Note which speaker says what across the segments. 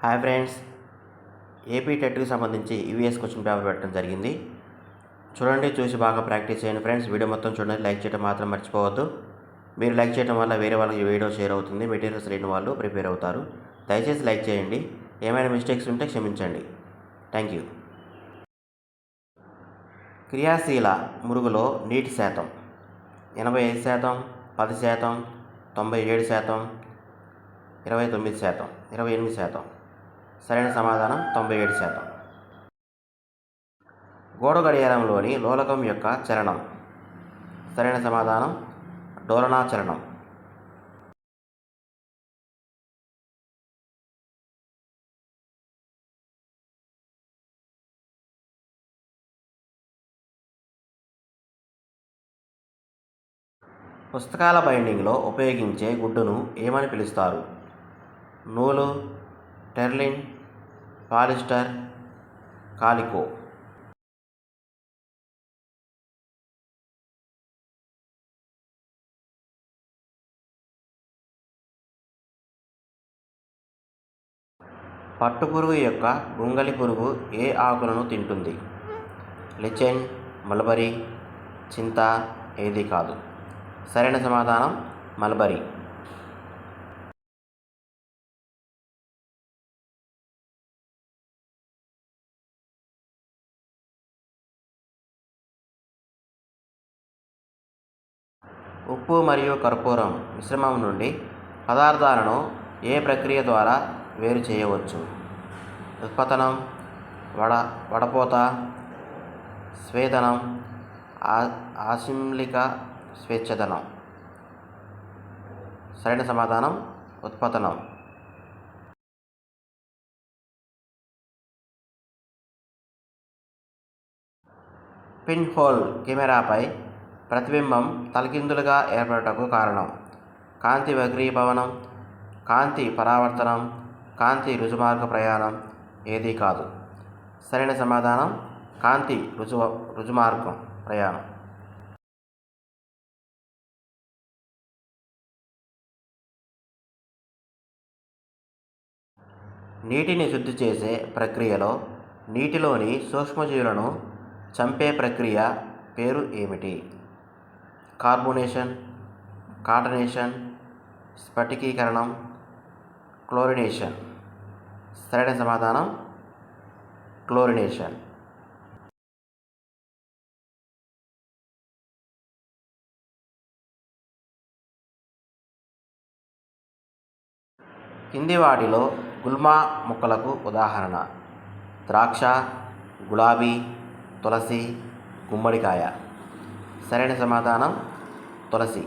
Speaker 1: Hi friends. AP టెట్కి సంబంధించి US question paper పెట్టడం జరిగింది. చూడండి చూసి బాగా ప్రాక్టీస్ చేయండి ఫ్రెండ్స్. వీడియో మొత్తం చూడండి లైక్ చేయడం మాత్రం మర్చిపోవద్దు. మీరు లైక్ చేయడం వల్ల వేరే వాళ్ళకి వీడియో షేర్ అవుతుంది మెటీరియల్స్ లేని వాళ్ళు ప్రిపేర్ అవుతారు. దయచేసి లైక్ చేయండి. ఏమైనా మిస్టేక్స్ ఉంటే క్షమించండి. Thank you. క్రియాశీల మురుగులో నీటి శాతం ఎనభై ఐదు శాతం పది శాతం తొంభై ఏడు శాతం ఇరవై తొమ్మిది శాతం ఇరవై ఎనిమిది శాతం. సరైన సమాధానం తొంభై ఏడు శాతం. గోడ గడియారంలోని లోలకం యొక్క చలనం సరైన సమాధానం డోలనా చలనం పుస్తకాల బైండింగ్లో ఉపయోగించే గుడ్డును ఏమని పిలుస్తారు? నూలు టెర్లిన్ పాలిస్టర్ కాలికో. పట్టుపురుగు యొక్క గుంగలి పురుగు ఏ ఆకులను తింటుంది? లిచెన్ మల్బరీ చింత ఏది కాదు. సరైన సమాధానం మల్బరీ. ఉప్పు మరియు కర్పూరం మిశ్రమం నుండి పదార్థాలను ఏ ప్రక్రియ ద్వారా వేరు చేయవచ్చు? ఉత్పతనం వడ వడపోత స్వేదనం ఆ ఆశిమ్లిక స్వేచ్ఛదనం. సరైన సమాధానం ఉత్పతనం. పిన్ హోల్ కెమెరాపై ప్రతిబింబం తలకిందులుగా ఏర్పడటకు కారణం. కాంతి వక్రీభవనం కాంతి పరావర్తనం కాంతి రుజుమార్గ ప్రయాణం ఏదీ కాదు. సరైన సమాధానం కాంతి రుజు రుజుమార్గం ప్రయాణం. నీటిని శుద్ధి చేసే ప్రక్రియలో నీటిలోని సూక్ష్మజీవులను చంపే ప్రక్రియ పేరు ఏమిటి? కార్బోనేషన్ కాటనేషన్ స్ఫటికీకరణం క్లోరినేషన్. సరైన సమాధానం క్లోరినేషన్. కింది వాటిలో గుల్మా మొక్కలకు ఉదాహరణ. ద్రాక్ష గులాబీ తులసి గుమ్మడికాయ. సరైన సమాధానం తులసి.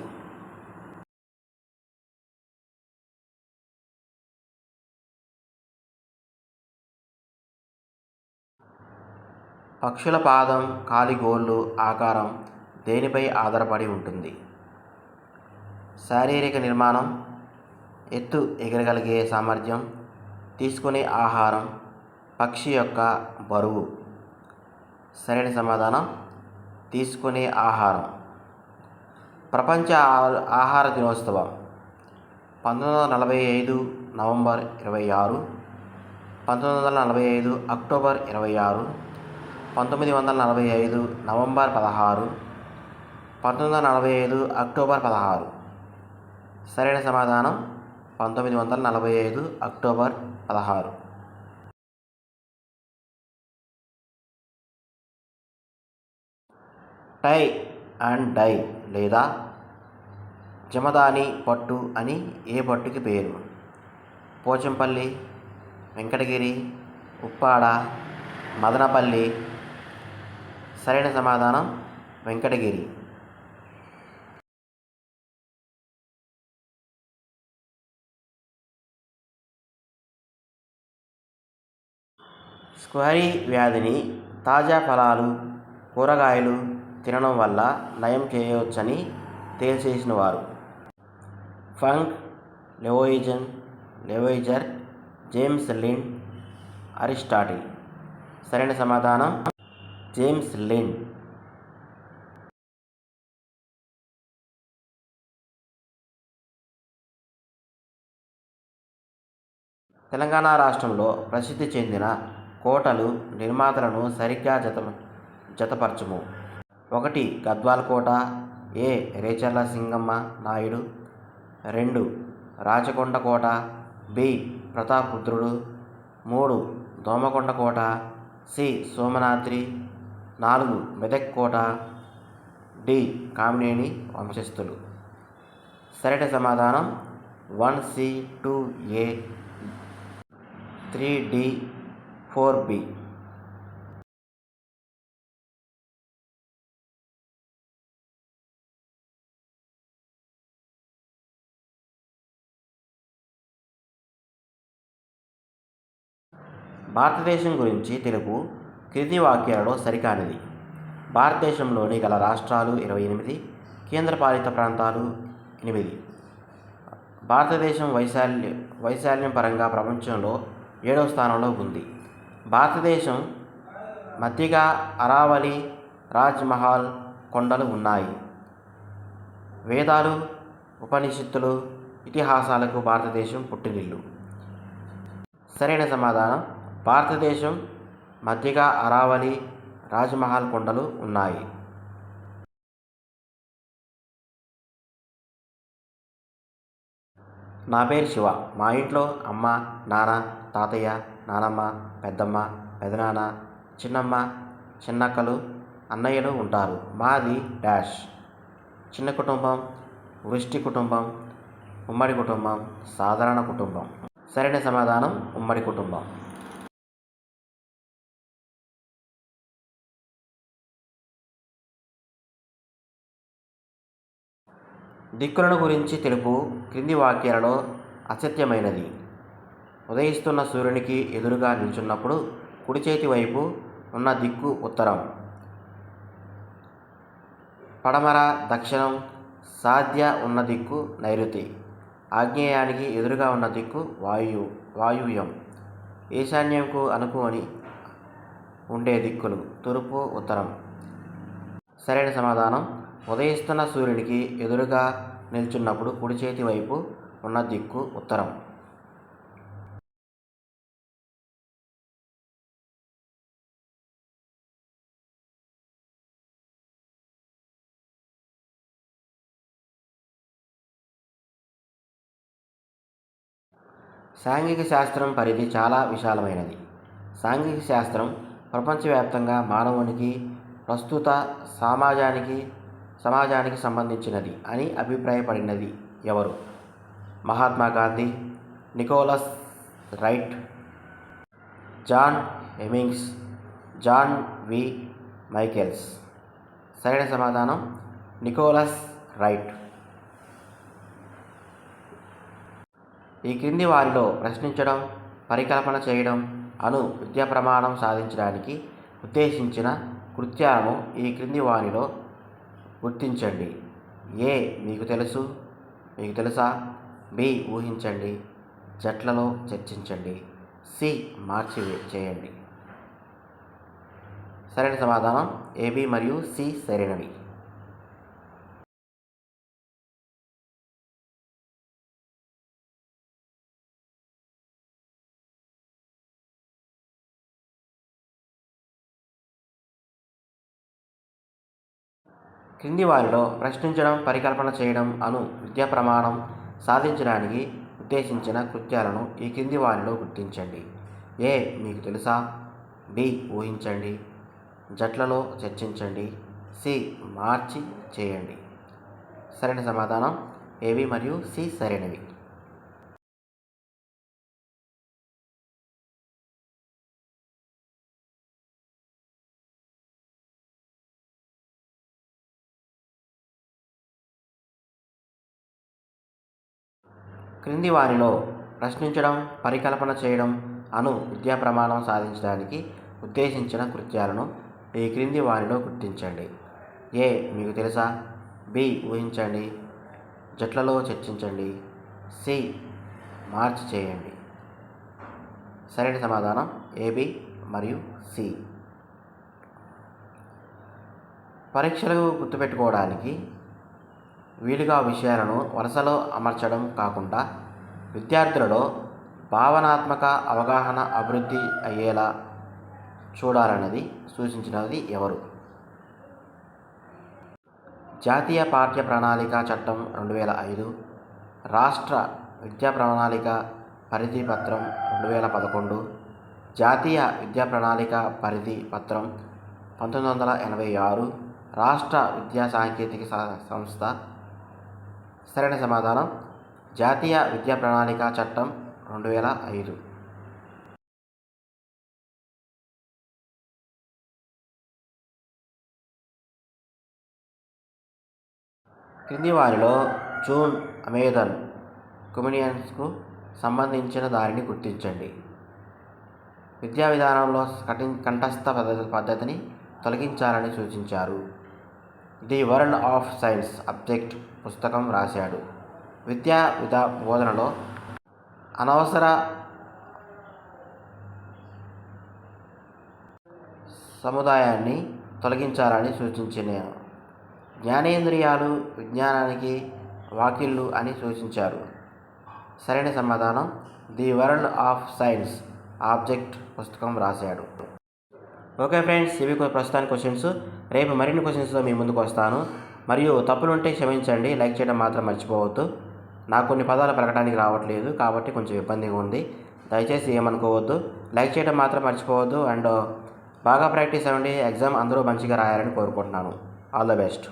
Speaker 1: పక్షుల పాదం కాలి గోళ్ళు ఆకారం దేనిపై ఆధారపడి ఉంటుంది? శారీరక నిర్మాణం ఎత్తు ఎగరగలిగే సామర్థ్యం తీసుకునే ఆహారం పక్షి యొక్క బరువు. సరైన సమాధానం తీసుకునే ఆహారం. ప్రపంచ ఆహార దినోత్సవం. పంతొమ్మిది వందల నలభై ఐదు నవంబర్ ఇరవై ఆరు. పంతొమ్మిది వందల నలభై ఐదు అక్టోబర్ ఇరవై ఆరు. పంతొమ్మిది వందల నలభై ఐదు నవంబర్ పదహారు. పంతొమ్మిది వందల నలభై ఐదు అక్టోబర్ పదహారు. సరైన సమాధానం పంతొమ్మిది వందల నలభై ఐదు అక్టోబర్ పదహారు. టై అండ్ డై లేదా జమదాని పట్టు అని ఏ పట్టుకి పేరు? పోచంపల్లి వెంకటగిరి ఉప్పాడ మదనపల్లి. సరైన సమాధానం వెంకటగిరి. స్క్వరీ వ్యాధిని తాజా ఫలాలు కూరగాయలు తినడం వల్ల నయం చేయవచ్చని తేల్చేసిన వారు. Funk Lavoisier Lavoisier James Lind Aristotle. సరైన సమాధానం? జేమ్స్ లిన్ తెలంగాణ రాష్ట్రంలో ప్రసిద్ధి చెందిన కోటలు నిర్మాతలను సరిగ్గా జత జతపరచుము. ఒకటి గద్వాల కోట ఏ రేచర్ల సింగమ్మ నాయుడు. రెండు రాచకొండ కోట బి ప్రతాపరుద్రుడు మూడు దోమకొండ కోట సి సోమనాద్రి. నాలుగు మెదక్ కోట డి కామినేని వంశస్థులు. సరైన సమాధానం one C two A three D four B. భారతదేశం గురించి తెలుగు క్రింది వాక్యాలలో సరికానిది. భారతదేశంలోని గల రాష్ట్రాలు ఇరవై ఎనిమిది కేంద్రపాలిత ప్రాంతాలు ఎనిమిది. భారతదేశం వైశాల్య వైశాల్యం పరంగా ప్రపంచంలో ఏడవ స్థానంలో ఉంది. భారతదేశం మధ్యగా అరావలి రాజ్మహల్ కొండలు ఉన్నాయి. వేదాలు ఉపనిషత్తులు ఇతిహాసాలకు భారతదేశం పుట్టినిల్లు. సరైన సమాధానం భారతదేశం మధ్యగా అరావళి రాజ్మహల్ కొండలు ఉన్నాయి. నా పేరు శివ. మా ఇంట్లో అమ్మ నాన్న తాతయ్య నానమ్మ పెద్దమ్మ పెదనాన్న చిన్నమ్మ చిన్నక్కలు అన్నయ్యలు ఉంటారు. మాది డాష్. చిన్న కుటుంబం వృష్టి కుటుంబం ఉమ్మడి కుటుంబం సాధారణ కుటుంబం. సరైన సమాధానం ఉమ్మడి కుటుంబం. దిక్కులను గురించి తెలుపు క్రింది వాక్యాలలో అసత్యమైనది. ఉదయిస్తున్న సూర్యునికి ఎదురుగా నిల్చున్నప్పుడు కుడి చేతి వైపు ఉన్న దిక్కు ఉత్తరం. పడమర దక్షిణం సాధ్య ఉన్న దిక్కు నైరుతి. ఆగ్నేయానికి ఎదురుగా ఉన్న దిక్కు వాయు వాయువ్యం. ఈశాన్యంకు అనుకోని ఉండే దిక్కులు తూర్పు ఉత్తరం. సరైన సమాధానం ఉదయిస్తున్న సూర్యునికి ఎదురుగా నిల్చున్నప్పుడు కుడి చేతి వైపు ఉన్న దిక్కు ఉత్తరం. సాంఘిక శాస్త్రం పరిధి చాలా విశాలమైనది. సాంఘిక శాస్త్రం ప్రపంచవ్యాప్తంగా మానవునికి ప్రస్తుత సమాజానికి సమాజానికి సంబంధించినది అని అభిప్రాయపడినది ఎవరు? Mahatma Gandhi Nicholas Wright John Hemings John V. Michaels. సరైన సమాధానం నికోలస్ రైట్. ఈ క్రింది వారిలో ప్రశ్నించడం పరికల్పన చేయడం అను విద్యా ప్రమాణం సాధించడానికి ఉద్దేశించిన కృత్యాలను ఈ క్రింది వారిలో గుర్తించండి. ఏ మీకు తెలుసు? మీకు తెలుసా? బి ఊహించండి. జట్లలో చర్చించండి. సి మార్చి చేయండి. సరైన సమాధానం. ఏబి మరియు సి సరైనవి. క్రింది వారిలో ప్రశ్నించడం పరికల్పన చేయడం అను విద్యా ప్రమాణం సాధించడానికి ఉద్దేశించిన కృత్యాలను ఈ క్రింది వారిలో గుర్తించండి. ఏ మీకు తెలుసా? బి ఊహించండి. జట్లలో చర్చించండి. సి మార్చి చేయండి. సరైన సమాధానం. ఏవి మరియు సి సరైనవి. క్రింది వారిలో ప్రశ్నించడం పరికల్పన చేయడం అను విద్యా ప్రమాణం సాధించడానికి ఉద్దేశించిన కృత్యాలను ఈ క్రింది వారిలో గుర్తించండి. ఏ మీకు తెలుసా? బి ఊహించండి. జట్లలో చర్చించండి. సి మార్చ్ చేయండి. సరైన సమాధానం ఏబి మరియు సి. పరీక్షలు గుర్తుపెట్టుకోవడానికి వీలుగా విషయాలను వరుసలో అమర్చడం కాకుండా విద్యార్థులలో భావనాత్మక అవగాహన అభివృద్ధి అయ్యేలా చూడాలన్నది సూచించినది ఎవరు? జాతీయ పాఠ్య ప్రణాళిక చట్టం రెండు వేల ఐదు రాష్ట్ర విద్యా ప్రణాళిక పరిధి పత్రం రెండు వేల పదకొండు జాతీయ విద్యా ప్రణాళిక పరిధి పత్రం పంతొమ్మిది వందల ఎనభై ఆరు రాష్ట్ర విద్యా సాంకేతిక సంస్థ సరైన సమాధానం. జాతీయ విద్యా ప్రణాళిక చట్టం రెండు వేల ఐదు. క్రింది వారిలో జూన్ అమేదన్ కమ్యూనియన్స్కు సంబంధించిన దారిని గుర్తించండి. విద్యా విధానంలో కఠి కంఠస్థ పద్ధతి పద్ధతిని తొలగించాలని సూచించారు. The world of science object పుస్తకం రాశాడు. విద్యా విధా బోధనలో అనవసర సముదాయాన్ని తొలగించాలని సూచించిన జ్ఞానేంద్రియాలు విజ్ఞానానికి వాకిళ్ళు అని సూచించారు. సరైన సమాధానం the world of science object పుస్తకం రాశాడు. ఓకే ఫ్రెండ్స్ ఇవి ప్రస్తుతానికి క్వశ్చన్స్ రేపు మరిన్ని క్వశ్చన్స్తో మీ ముందుకు వస్తాను. మరియు తప్పులుంటే క్షమించండి లైక్ చేయడం మాత్రం మర్చిపోవద్దు. నాకు కొన్ని పదాలు పలకడానికి రావట్లేదు కాబట్టి కొంచెం ఇబ్బందిగా ఉంది. దయచేసి ఏమనుకోవద్దు. లైక్ చేయడం మాత్రం మర్చిపోవద్దు. అండ్ బాగా ప్రాక్టీస్ అవ్వండి. ఎగ్జామ్ అందరూ మంచిగా రాయాలని కోరుకుంటున్నాను. All the best.